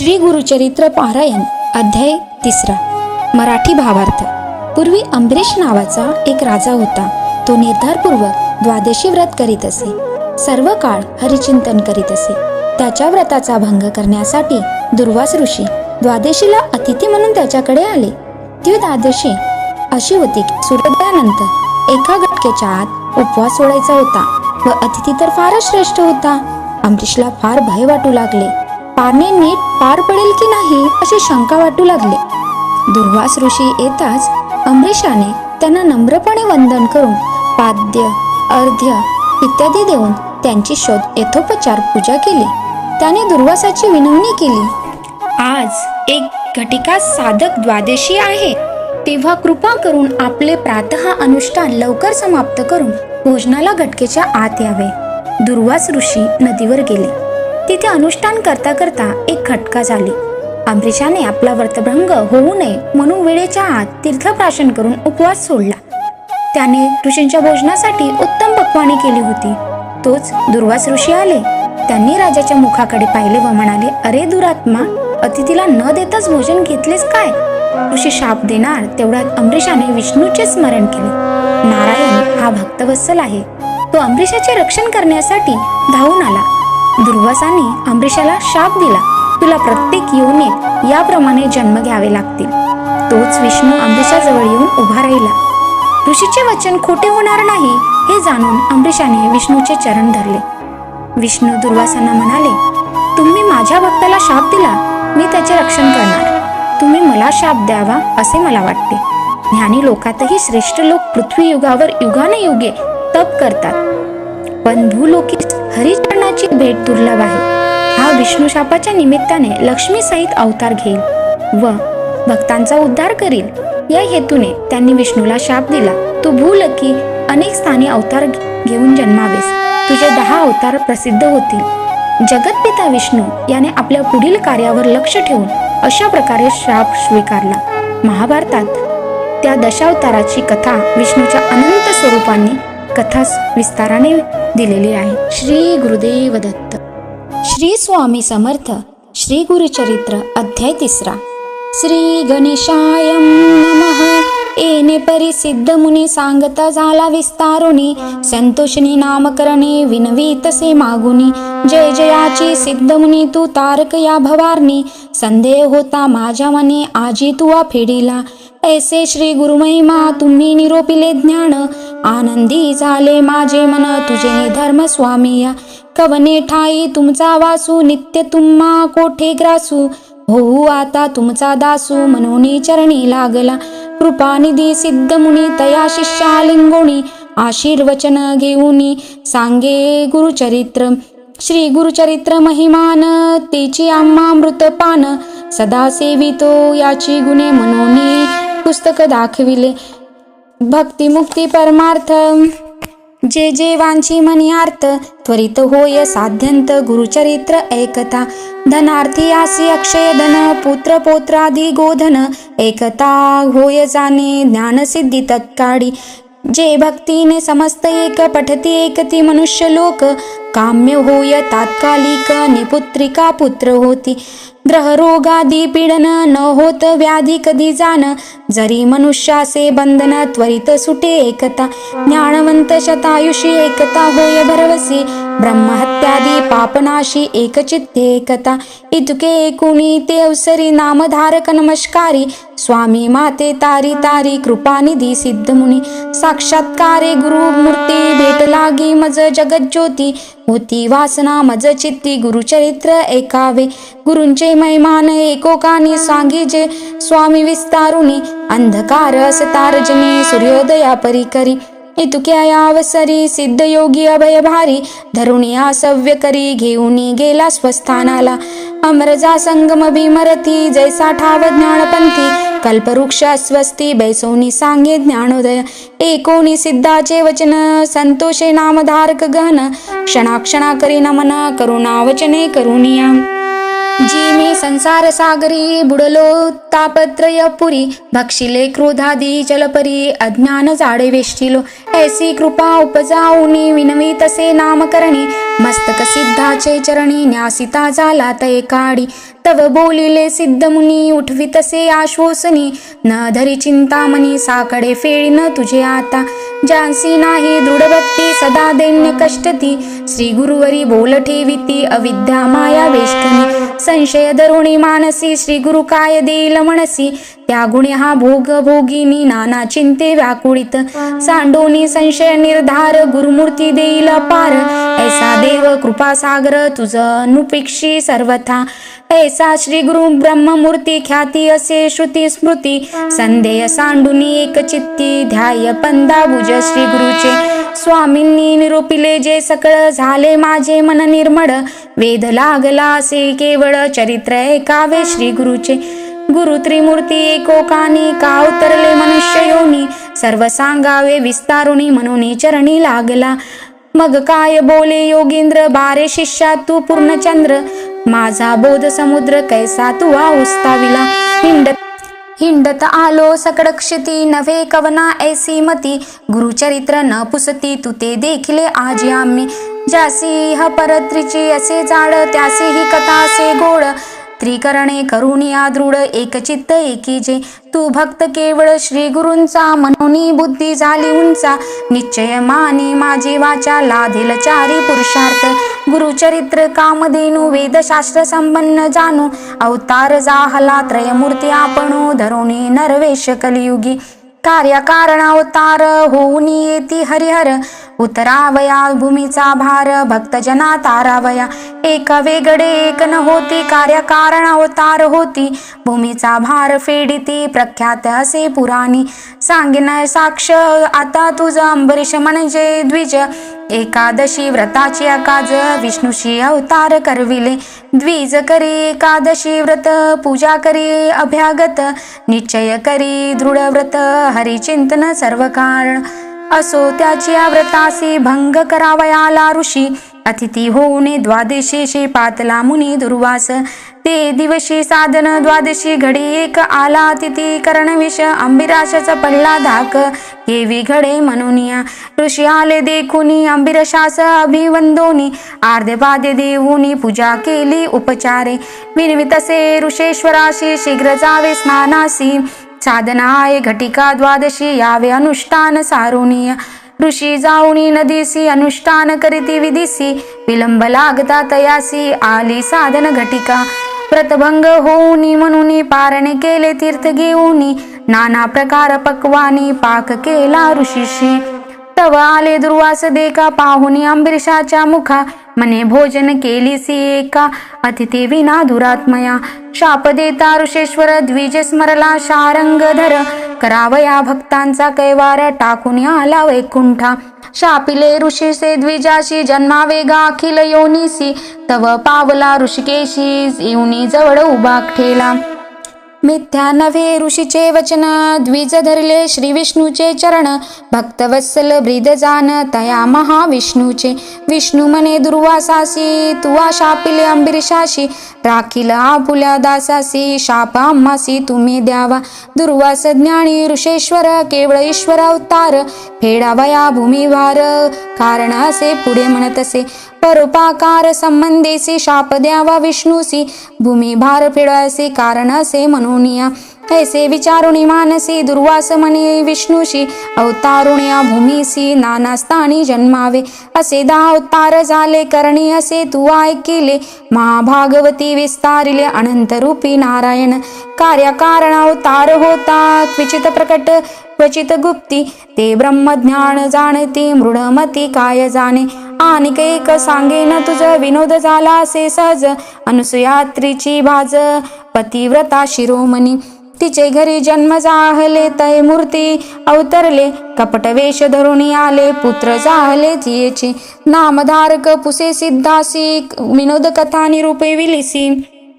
श्री गुरुचरित्र पारायण अध्याय तिसरा. मराठी भावार्थ. पूर्वी अंबरीश नावाचा एक राजा होता. तो निर्धारपूर्वक द्वादशी व्रत करीत असे. सर्व काळ हरिचिंतन करीत असे. त्याच्या व्रताचा भंग करण्यासाठी दुर्वास ऋषी द्वादशीला अतिथी म्हणून त्याच्याकडे आले. ती द्वादशी अशी होती की सूर्योदयानंतर एका घटकेच्या आत उपवास सोडायचा होता व अतिथी तर फारच श्रेष्ठ होता. अंबरीशला फार भय वाटू लागले. पाणी नीट पार पडेल की नाही अशी शंका वाटू लागली. दुर्वास ऋषी येताच अमरीशाने त्यांना नम्रपणे वंदन करून पाद्य अर्ध्य इत्यादी देऊन त्यांची शोध यथोपचार पूजा केली. त्याने दुर्वासाची विनवणी केली. आज एक घटिका साधक द्वादशी आहे. तेव्हा कृपा करून आपले प्रातः अनुष्ठान लवकर समाप्त करून भोजनाला घटकेच्या आत यावे. दुर्वास ऋषी नदीवर गेले. तिथे अनुष्ठान करता करता एक खटका झाली. अमरीशाने आपला व्रतभंग होऊ नये म्हणून वेळेच्या आत तीर्थप्राशन करून उपवास सोडला. त्याने ऋषींच्या भोजनासाठी उत्तम पक्वानी केली होती. तोच दुर्वास ऋषी आले. त्यांनी राजाच्या मुखाकडे पाहिले व म्हणाले अरे दुरात्मा अतिथीला न देताच भोजन घेतलेस काय? ऋषी शाप देणार तेवढ्यात अमरीशाने विष्णूचे स्मरण केले. नारायण हा भक्तवत्सल आहे. तो अमरीशाचे रक्षण करण्यासाठी धावून आला. दुर्वासाने अमरीशाला शाप दिला. तुला प्रत्येक योनीत याप्रमाणे जन्म घ्यावे लागतील. तोच विष्णू अमरीशाजवळ येऊन उभा राहिला. ऋषीचे वचन खोटे होणार नाही हे जाणून अमरीशाने विष्णूचे चरण धरले. विष्णू दुर्वासांना म्हणाले तुम्ही माझ्या भक्ताला शाप दिला मी त्याचे रक्षण करणार. तुम्ही मला शाप द्यावा असे मला वाटते. ज्ञानी लोकातही श्रेष्ठ लोक पृथ्वी युगावर युगाने युगे तप करतात. पण भूलोकी हरिचरणाची भेट दुर्लभ आहे. हा विष्णू शापाच्या निमित्ताने लक्ष्मी सहित अवतार घेईल व भक्तांचा उद्धार करील. या हेतूने त्यांनी विष्णूला शाप दिला. तू भूलकी अनेक स्थानी अवतार घेऊन जन्मावेस. तुझे दहा अवतार प्रसिद्ध होतील. जगतपिता विष्णू याने आपल्या पुढील कार्यावर लक्ष ठेवून अशा प्रकारे श्राप स्वीकारला. महाभारतात त्या दशावताराची कथा विष्णूच्या अनंत स्वरूपांनी कथा विस्ताराने दिलेली आहे. श्री गुरुदेव दत्त. श्री स्वामी समर्थ श्री गुरुचरित्र अध्याय तिसरा. श्री गणेशाय नमः. येणे परिसिद्ध मुनी सांगता झाला विस्तारुनी. संतोषनी नामकरणे विनवी तसे मागुनी. जय जयाची सिद्ध मुनी तू तारक या भवारणी. संदेह होता माझ्या मने आजी तुवा फेडीला. ऐसे श्री गुरुमहिमा तुम्ही निरोपिले ज्ञान. आनंदी झाले माझे मन तुझे धर्म स्वामी या कवने ठाई तुमचा वासू नित्य तुम्हा कोठे ग्रासू? होऊ आता तुमचा दासू मनोनी चरणी लागला. कृपानिधी सिद्ध मुनी तया शिष्या लिंगोणी. आशीर्वचन घेऊनी सांगे गुरुचरित्र. श्री गुरुचरित्र महिमान तेची आम्हा मृतपान सदा सेवितो याची गुणे मनोनी. पुस्तक दाखविले. भक्तिमुक्ती परमार्थ. जे जे वांची मनी अर्थ त्वरित होय साध्यंत गुरुचरित्र ऐकता धनार्थी आसी अक्षय धन पुत्र पोत्रादी गोधन. एकता होय जाणे ज्ञानसिद्धी तत्काळी. जे भक्तीने समस्त एक पठती एकती मनुष्य लोक काम्य होय तात्कालिक निपुत्रिका पुत्र होती. ग्रहरोगादी पीडन न होत व्याधी कधी जाण जरी मनुष्यासे बंधन त्वरित सुटे एकता. ज्ञानवंत शतायुषी एकता होय भरवसी. ब्रह्महत्यादी पापनाशी एकचित्ते एकता. इतके एकुणी ते अवसरी नामधारक नमस्कारी. स्वामी माते तारी तारी कृपानिधी सिद्ध मुनी साक्षात्कारे गुरुमूर्ती भेट लागी मज जगज्योती. होती. वासना मज चित्ती गुरुचरित्र ऐकावे. गुरुंचे मैमान एकोकानी सांगीजे. स्वामी विस्तारुनी अंधकार असतारजनी सूर्योदया परिकरी. इतुक्या यावसरी सिद्ध योगी अभय भारी धरुणिया सव्य करी घेऊनी गेला स्वस्थानाला. अमरजा संगम भीमरथी. जैसा ठाव ज्ञानपंथी. कल्पवृक्ष अस्वस्ति बैसोनी सांगे ज्ञानोदय एकोणी सिद्धाचे वचन संतोषे नामधारक गहन क्षणाक्षणा करी नमन करुणा वचने करुणिया। जी मी संसार सागरी बुडलो तापत्रय पुरी भक्षिले क्रोधादी जलपरी अज्ञान जाडे वेष्टिलो ऐसी कृपा उपजाऊनी विनवी तसे नामकरणी मस्तक सिद्धाचे चरणी न्यासिता झाला तय काडी. तव बोलिले सिद्ध मुनी उठवी तसे आश्वासनी. न धरी चिंतामणी साकडे फेळी न तुझे आता. जानसी नाही दृढ भक्ती सदा दैन्य कष्टती. श्री गुरुवरी बोल ठेविती अविद्या माया वेष्टनी. संशय दरुणी मानसी श्री गुरु काय देईल म्हणसी त्या गुणे हा भोग भोगिनी नाना चिंते व्याकुळित. सांडोनी संशय निर्धार गुरुमूर्ती देईल पार ऐसा दे देव कृपा सागर तुझ अनुपेक्षी सर्वथा. ऐसा श्री गुरु ब्रह्ममूर्ती ख्याती असे श्रुती स्मृती. संदेह सांडुनी एक चित्ती ध्याय पंदा भुज श्री गुरुचे. स्वामींनी निरोपिले जे सकळ झाले माझे मन निर्मळ. वेद लागला असे केवळ चरित्र ऐकावे श्री गुरुचे. गुरु त्रिमूर्ती एकोकानी का उतरले मनुष्य योनी? सर्व सांगावे विस्तारुणी म्हणून चरणी लागला. मग काय बोले योगींद्र? बारे शिष्या तू पूर्णचंद्र माझा बोध समुद्र कैसा तू उस्ताविला. हिंड हिंडत आलो सकडक्षती नव्हे कवना ऐसी मती. गुरुचरित्र न पुसती तू ते देखिले आजी आम्ही. ज्यासी ह परत्रीची असे जाड त्यासी ही कथा असे गोड. त्रिकरणे करुणिया दृढ एकचित्त एकी जे. तू भक्त केवळ श्री गुरूंचा मनोनी बुद्धी झाली उंचा. निश्चय मानी माझी वाचा लाधील चारी पुरुषार्थ. गुरुचरित्र कामधेनु वेदशास्त्र संपन्न जाणू अवतार जाहला त्रयमूर्ती आपणो धरोणी नरवेश कलियुगी. कार्यकारण अवतार होऊन येती हरिहर. उतरावया भूमीचा भार भक्तजना तारावया. एक वेगळे एक न होती कार्यकारण अवतार होती. भूमीचा भार फेडिती प्रख्यात असे पुराणी. सांगेन साक्ष आता तुझं अंबरीश म्हणजे द्विज. एकादशी व्रताची अकाज विष्णूशी अवतार करविले. द्विज करी एकादशी व्रत पूजा करी अभ्यागत. निश्चय करी दृढ व्रत हरिचिंतन सर्व कारण असो त्याची आव्रतासी भंग करावयाला ऋषी अतिथी होऊने द्वादशीशी पातला मुनी दुर्वास. ते दिवशी साधन द्वादशी घडी एक आला. अतिथी करणविष अंबिराशाचा पडला धाक. केवी घडे म्हणूनिया ऋषी आले देखुनी अंबिरशास अभिवंदोनी. आर्धे पादे देऊनी पूजा केली उपचारे. विनवितसे ऋषेश्वराशी शीघ्र जावे स्नानासी. साधनाय घटिका द्वादशी यावे अनुष्ठान सारुणीय. ऋषी जाऊनी नदीसी अनुष्ठान करीती विधीसी विलंब लागता तयासी आली साधन घटिका. प्रतभंग होऊनी म्हणून पारणे केले तीर्थ घेऊनी. नाना प्रकार पक्वानी पाक केला ऋषीशी. तव आले दुर्वास देखा पाहुनी अंबिरशाच्या मुखा मने भोजन केली सी एका. अतिथी विना दुरात्मया शाप देता ऋषेश्वर द्विज स्मरला शारंगधर करावया भक्तांचा कैवार टाकून आला वैकुंठा. शापिले ऋषीसे द्विजाशी जन्मावेगा अखिल योनीसी. तव पावला ऋषिकेशी येऊनी जवळ उभा ठेला. मिथ्या नव्हे ऋषीचे वचन द्विज धरले श्री विष्णूचे चरण. भक्तवत्सल ब्रीद जान तया महाविष्णूचे. विष्णू मने दुर्वासासी तुवा शापिले अंबिरशाशी राखील आपुल्या दासासी शाप आम्हासी तुम्ही द्यावा. दुर्वास ज्ञानी ऋषेश्वर केवळ ईश्वर अवतार. फेडावया भूमिवार कारण असे पुढे म्हणत असे. परोपाकार संबंधेसी शाप द्यावा विष्णूसी भूमी भार फेडायचे कारण असे म्हणून ऐसे विचारुणी मानसी दुर्वास म्हणे विष्णूशी अवतारुण्या भूमीसी नानास्तानी जन्मावे असे दहा अवतार झाले करणी असे तू ऐकिले महाभागवती विस्तारिले अनंत रूपी नारायण कार्यकारण अवतार होता क्विचित प्रकट क्वचित गुप्ती ते ब्रह्मज्ञान जाणते मृढमती काय जाणे आणि एक सांगेन तुझ विनोद झाला असे सहज. अनुसयात्रीची भाज पतिव्रता शिरोमणी. तिचे घरी जन्म जाहले तय मूर्ती अवतरले. कपट वेश धरून आले पुत्र जाहले तियेचे नामधारक पुसे सिद्धासी विनोद कथा निरूपे विलिसी.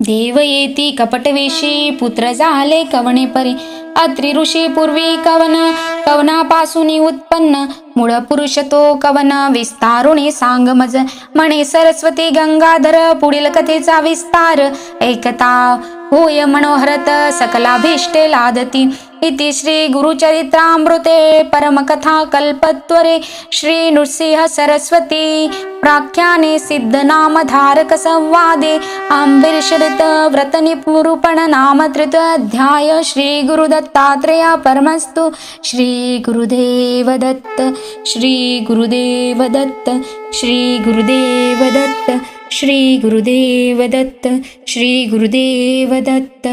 देव येती कपटवेशी पुत्र झाले कवणे परी. अत्रि ऋषी पूर्वी कवन कवनापासून उत्पन्न. मूळ पुरुष तो कवन विस्तारुणी सांग मज म्हणे सरस्वती गंगाधर पुढील कथेचा विस्तार. ऐकता होय मनोहरत सकलाभीष्टे लादती. इति श्रीगुरुचरित्रामृते परमकथाकल्पत्वरे परमकथा श्री नृसिंह प्राख्याने सिद्धनामधारकसंवादे संवादे आंबिर्षरित व्रतनिपुरुपण परमस्तु श्रीगुरुदेवदत्त श्रीगुरुदेवदत्त दत्त श्री श्रीगुरुदेवदत्त।